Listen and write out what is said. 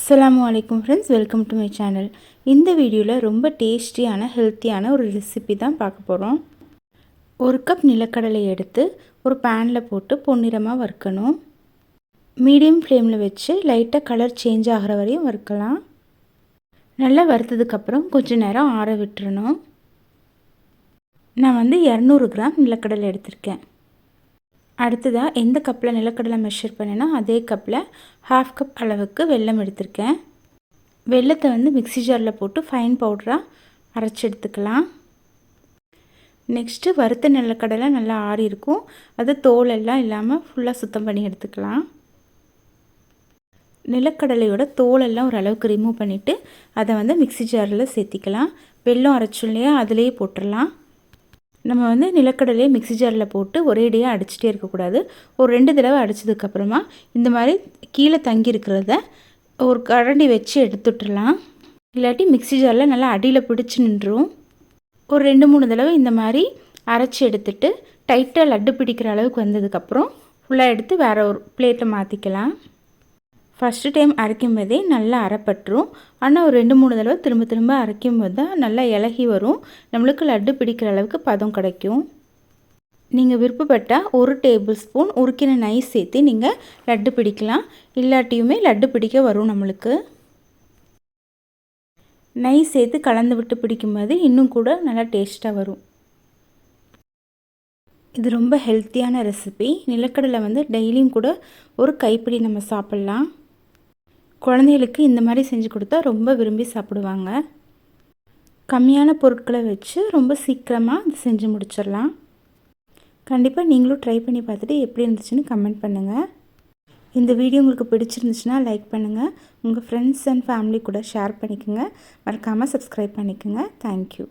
அஸ்லாம் அலைக்கும் friends welcome to my channel இந்த வீடியோவில் ரொம்ப டேஸ்டியான ஹெல்த்தியான ஒரு ரெசிபி தான் பார்க்க போகிறோம் ஒரு கப் நிலக்கடலை எடுத்து ஒரு பேனில் போட்டு பொன்னிறமாக வறுக்கணும். மீடியம் ஃப்ளேமில் வச்சு லைட்டாக கலர் சேஞ்ச் ஆகிற வரையும் வறுக்கலாம். நல்லா வறுத்ததுக்கப்புறம் கொஞ்சம் நேரம் ஆற விட்டுறணும். நான் வந்து இரநூறு கிராம் நிலக்கடலை எடுத்திருக்கேன். அடுத்ததாக எந்த கப்பில் நிலக்கடலை மெஷர் பண்ணேன்னா அதே கப்பில் ஹாஃப் கப் அளவுக்கு வெல்லம் எடுத்திருக்கேன். வெள்ளத்தை வந்து மிக்ஸி ஜாரில் போட்டு ஃபைன் பவுடராக அரைச்சி எடுத்துக்கலாம். நெக்ஸ்ட்டு வறுத்த நிலக்கடலை நல்லா ஆறி இருக்கும். அது தோலெல்லாம் இல்லாமல் ஃபுல்லாக சுத்தம் பண்ணி எடுத்துக்கலாம். நிலக்கடலையோட தோலெல்லாம் ஓரளவுக்கு ரிமூவ் பண்ணிவிட்டு அதை வந்து மிக்ஸி ஜாரில் சேர்த்திக்கலாம். வெல்லம் அரைச்சோம் இல்லையா அதிலேயே போட்டுடலாம். நம்ம வந்து நிலக்கடலையை மிக்ஸி ஜாரில் போட்டு ஒரேடியாக அடிச்சிட்டே இருக்கக்கூடாது. ஒரு ரெண்டு தடவை அடித்ததுக்கப்புறமா இந்த மாதிரி கீழே தங்கி இருக்கிறத ஒரு கரண்டி வச்சு எடுத்துட்டுலாம் இல்லாட்டி மிக்ஸி ஜாரில் நல்லா அடியில் பிடிச்சி நின்றும் ஒரு ரெண்டு மூணு தடவை இந்த மாதிரி அரைச்சி எடுத்துட்டு டைட்டாக லட்டு பிடிக்கிற அளவுக்கு வந்ததுக்கப்புறம் ஃபுல்லாக எடுத்து வேறு ஒரு பிளேட்டில் மாற்றிக்கலாம் ஃபஸ்ட்டு டைம் அரைக்கும் போதே நல்லா அரைப்பட்டுரும். ஆனால் ஒரு ரெண்டு மூணு தடவை திரும்ப திரும்ப அரைக்கும் போது தான் நல்லா இலகி வரும். நம்மளுக்கு லட்டு பிடிக்கிற அளவுக்கு பதம் கிடைக்கும். நீங்கள் விருப்பப்பட்டால் ஒரு டேபிள் ஸ்பூன் உருக்கின நைஸ் சேர்த்து நீங்கள் லட்டு பிடிக்கலாம். இல்லாட்டியுமே லட்டு பிடிக்க வரும் நம்மளுக்கு. நைஸ் சேர்த்து கலந்து விட்டு பிடிக்கும்போது இன்னும் கூட நல்லா டேஸ்ட்டாக வரும். இது ரொம்ப ஹெல்த்தியான ரெசிபி நிலக்கடலை வந்து டெய்லியும் கூட ஒரு கைப்பிடி நம்ம சாப்பிட்லாம். குழந்தைகளுக்கு இந்த மாதிரி செஞ்சு கொடுத்தா ரொம்ப விரும்பி சாப்பிடுவாங்க. கம்மியான பொருட்களை வச்சு ரொம்ப சீக்கிரமாக இது செஞ்சு முடிச்சிடலாம். கண்டிப்பாக நீங்களும் ட்ரை பண்ணி பார்த்துட்டு எப்படி இருந்துச்சுன்னு கமெண்ட் பண்ணுங்கள் இந்த வீடியோ உங்களுக்கு பிடிச்சிருந்துச்சுன்னா லைக் பண்ணுங்கள் உங்கள் ஃப்ரெண்ட்ஸ் அண்ட் ஃபேமிலி கூட ஷேர் பண்ணிக்கோங்க. மறக்காமல் சப்ஸ்கிரைப் பண்ணிக்கோங்க. தேங்க்யூ